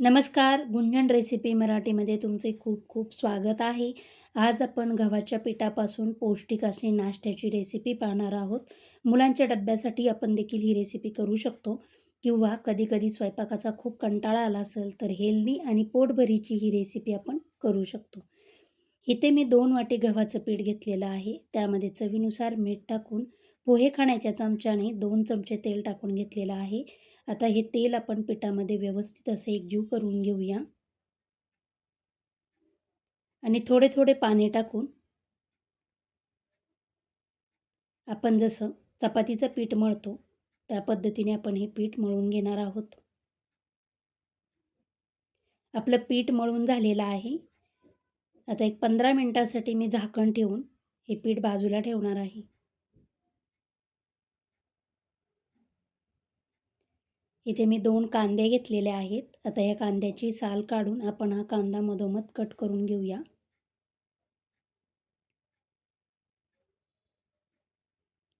नमस्कार गुंजन रेसिपी मराठीमध्ये तुमचे खूप खूप स्वागत आहे. आज आपण गव्हाच्या पिठापासून पौष्टिक अशी नाश्त्याची रेसिपी पाहणार आहोत. मुलांच्या डब्यासाठी आपण देखील ही रेसिपी करू शकतो. किंवा कधीकधी स्वयंपाकाचा खूप कंटाळा आला असेल तर हेल्दी आणि पोटभरीची ही रेसिपी आपण करू शकतो. इथे मी दोन वाटी गव्हाचं पीठ घेतलेलं आहे. त्यामध्ये चवीनुसार मीठ टाकून पोहे खाण्याच्या चमच्याने दोन चमचे तेल टाकून घेतलेलं आहे. आता हे तेल आपण पिठामध्ये व्यवस्थित असे एकजीव करून घेऊया. आणि थोडे थोडे पाणी टाकून आपण जसं चपातीचं पीठ मळतो त्या पद्धतीने आपण हे पीठ मळून घेणार आहोत. आपलं पीठ मळून झालेलं आहे. आता एक पंधरा मिनटासाठी मी झाकण ठेवून हे पीठ बाजूला ठेवणार आहे. इथे मी दोन कांदे घेतलेले आहेत. आता या कांद्याची साल काढून आपण हा कांदा मधोमध कट करून घेऊया.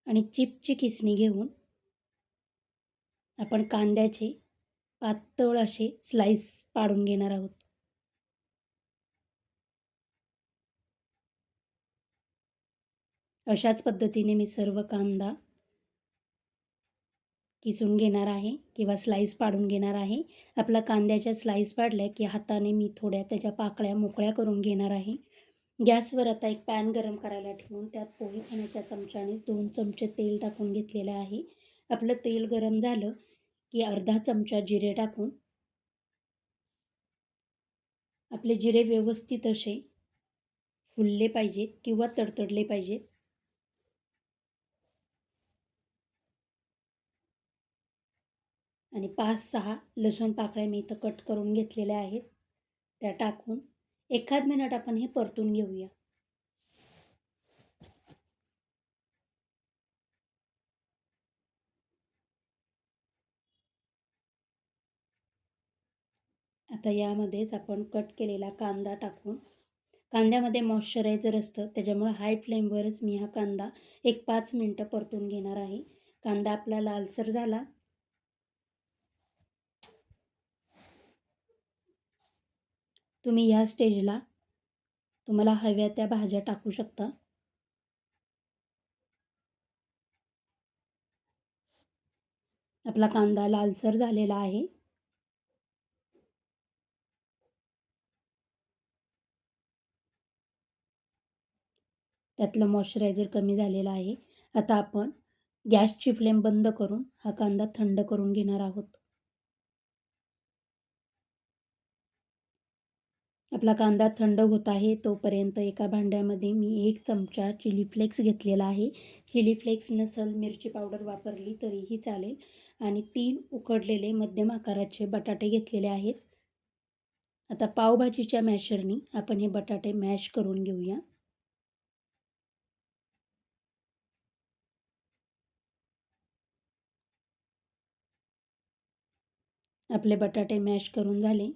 आणि चिपची किसणी घेऊन आपण कांद्याचे पातळ असे स्लाइस पाडून घेणार आहोत. अशाच पद्धतीने मी सर्व कांदा किसून घेणार आहे किंवा स्लाईस पाडून घेणार आहे. आपला कांद्याच्या स्लाईस पाडल्या की हाताने मी थोड्या त्याच्या पाकळ्या मोकळ्या करून घेणार आहे. गॅसवर आता एक पॅन गरम करायला ठेवून त्यात पोहे खाण्याच्या चमच्याने दोन चमचे तेल टाकून घेतलेलं आहे. आपलं तेल गरम झालं की अर्धा चमचा जिरे टाकून आपले जिरे व्यवस्थित असे फुलले पाहिजेत किंवा तडतडले पाहिजेत. आणि पाच सहा लसूण पाकळ्या मी इथं कट करून घेतलेल्या आहेत. त्या टाकून एखाद मिनिट आपण हे परतून घेऊया. आता यामध्येच आपण कट केलेला कांदा टाकून कांद्यामध्ये मॉइश्चरायझर असतं त्याच्यामुळं हाय फ्लेमवरच मी हा कांदा एक पाच मिनटं परतून घेणार आहे. कांदा आपला लालसर झाला तुम्ही या स्टेजला तुम्हाला हव्या त्या भाज्या टाकू शकता. आपला कांदा लालसर झालेला आहे. त्यातलं मॉइश्चरायझर कमी झालेलं आहे. आता आपण गॅसची फ्लेम बंद करून हा कांदा थंड करून घेणार आहोत. आपला कांदा थंड होत आहे तोपर्यंत एका भांड्यामध्ये मी एक चमचा चिली फ्लेक्स घेतलेला आहे. चिली फ्लेक्स नसल मिरची पावडर वापरली तरीही चालेल. आणि तीन उकडलेले मध्यम आकाराचे बटाटे घेतलेले आहेत. आता पावभाजीच्या मॅशरनी आपण हे बटाटे मॅश करून घेऊया. आपले बटाटे मॅश करून झाले.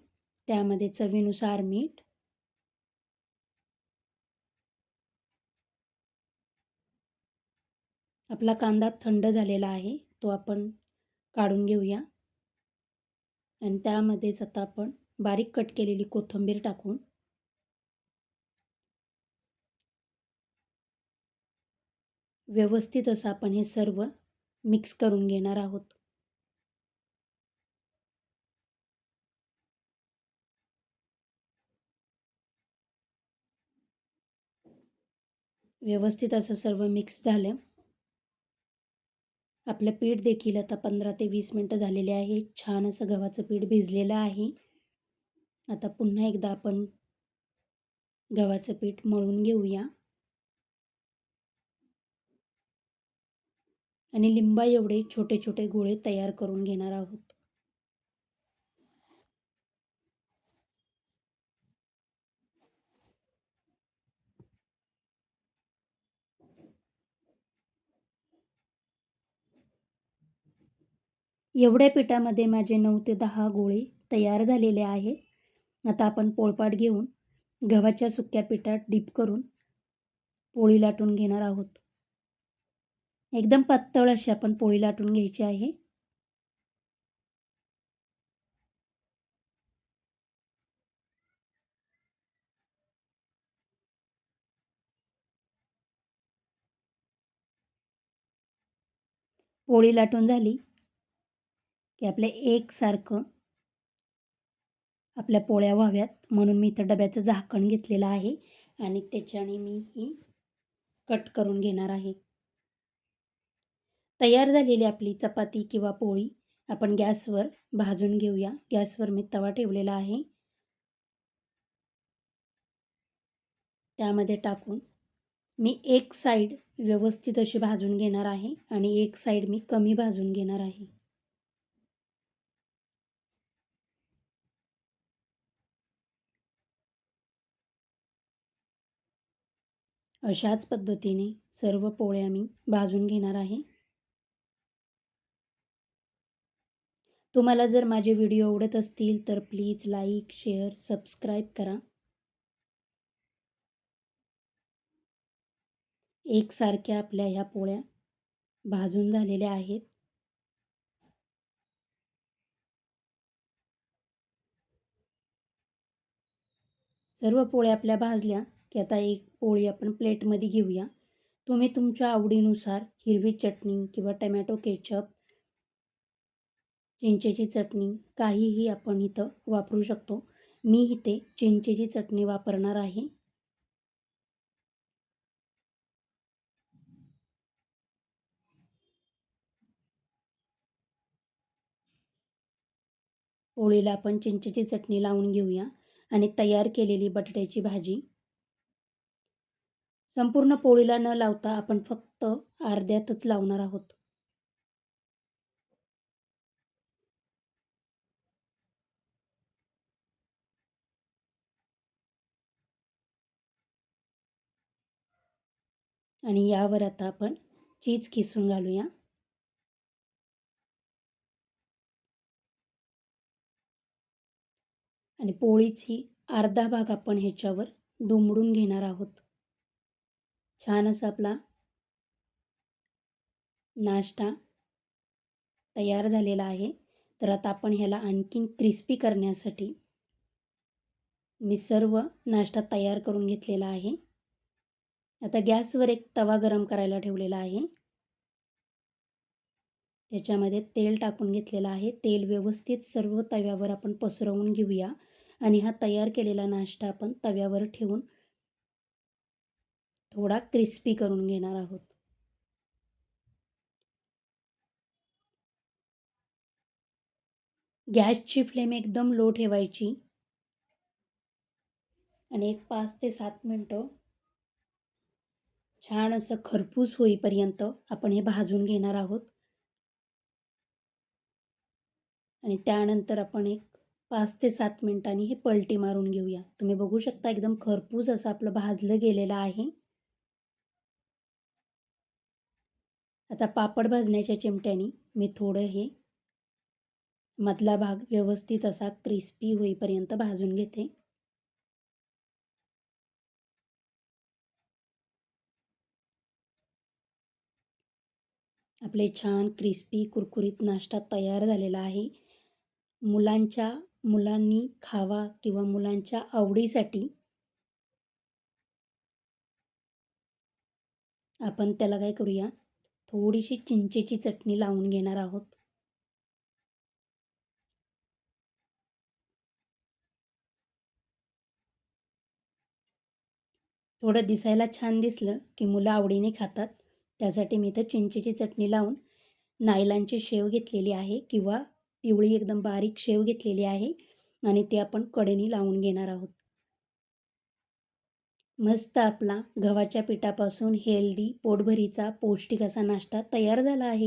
त्यामध्ये चवीनुसार मीठ. आपला कांदा थंड झालेला आहे तो आपण काढून घेऊया. आणि त्यामध्येच आता आपण बारीक कट केलेली कोथिंबीर टाकून व्यवस्थित असं आपण हे सर्व मिक्स करून घेणार आहोत. व्यवस्थित असं सर्व मिक्स झालं. आपलं पीठ देखील आता पंधरा ते वीस मिनटं झालेले आहे. छान असं गव्हाचं पीठ भिजलेलं आहे. आता पुन्हा एकदा आपण गव्हाचं पीठ मळून घेऊया. आणि लिंबा एवढे छोटे छोटे गोळे तयार करून घेणार आहोत. एवढ्या पिठामध्ये माझे नऊ ते दहा गोळे तयार झालेले आहेत. आता आपण पोळपाट घेऊन गव्हाच्या सुक्या पिठात डीप करून पोळी लाटून घेणार आहोत. एकदम पातळ अशी आपण पोळी लाटून घ्यायची आहे. पोळी लाटून झाली. की आपलं एकसारखं आपल्या पोळ्या व्हाव्यात. म्हणून मी इथं डब्याचं झाकण घेतलेलं आहे आणि त्याच्याने मी ही कट करून घेणार आहे. तयार झालेली आपली चपाती किंवा पोळी आपण गॅसवर भाजून घेऊया. गॅसवर मी तवा ठेवलेला आहे. त्यामध्ये टाकून मी एक साईड व्यवस्थित अशी भाजून घेणार आहे आणि एक साईड मी कमी भाजून घेणार आहे. अशाच पद्धतीने सर्व पोळ्या मी भाजून घेणार आहे. तुम्हाला जर माझे व्हिडिओ आवडत असतील तर प्लीज लाईक शेअर सबस्क्राईब करा. एकसारख्या आपल्या ह्या पोळ्या भाजून झालेल्या आहेत. सर्व पोळ्या आपल्या भाजल्या. की आता एक पोळी आपण प्लेटमध्ये घेऊया. तुम्ही तुमच्या आवडीनुसार हिरवी चटणी किंवा टमॅटो केचप चिंचेची चटणी काहीही आपण इथं वापरू शकतो. मी इथे चिंचेची चटणी वापरणार आहे. पोळीला आपण चिंचेची चटणी लावून घेऊया आणि तयार केलेली बटाट्याची भाजी संपूर्ण पोळीला न लावता आपण फक्त अर्ध्यातच लावणार आहोत. आणि यावर आता आपण चीज किसून घालूया. आणि पोळीची अर्धा भाग आपण ह्याच्यावर दुमडून घेणार आहोत. छान असा आपला नाश्ता तयार झालेला आहे. तर आता आपण ह्याला आणखीन क्रिस्पी करण्यासाठी मी सर्व नाश्ता तयार करून घेतलेला आहे. आता गॅसवर एक तवा गरम करायला ठेवलेला आहे. त्याच्यामध्ये तेल टाकून घेतलेलं आहे. तेल व्यवस्थित सर्व तव्यावर आपण पसरवून घेऊया. आणि हा तयार केलेला नाश्ता आपण तव्यावर ठेवून थोडा क्रिस्पी करून घेणार आहोत. गॅसची फ्लेम एकदम लो ठेवायची. आणि एक पाच ते सात मिनटं छान असं खरपूस होईपर्यंत आपण हे भाजून घेणार आहोत. आणि त्यानंतर आपण एक पाच ते सात मिनटांनी हे पलटी मारून घेऊया. तुम्ही बघू शकता एकदम खरपूस असं आपलं भाजलं गेलेलं आहे. आता पापड भाजण्याच्या चिमट्याने मी थोडं हे मधला भाग व्यवस्थित असा क्रिस्पी होईपर्यंत भाजून घेते. आपले छान क्रिस्पी कुरकुरीत नाश्ता तयार झालेला आहे. मुलांच्या मुलांनी खावा किंवा मुलांच्या आवडीसाठी आपण त्याला काय करूया? थोडीशी चिंचेची चटणी लावून घेणार आहोत. थोडं दिसायला छान दिसलं की मुलं आवडीने खातात. त्यासाठी मी इथं चिंचेची चटणी लावून नायलांची शेव घेतलेली आहे किंवा पिवळी एकदम बारीक शेव घेतलेली आहे आणि ते आपण कडेनी लावून घेणार आहोत. मस्त आपला गव्हाच्या पिठापासून हेल्दी पोटभरीचा पौष्टिक असा नाश्ता तयार झाला आहे.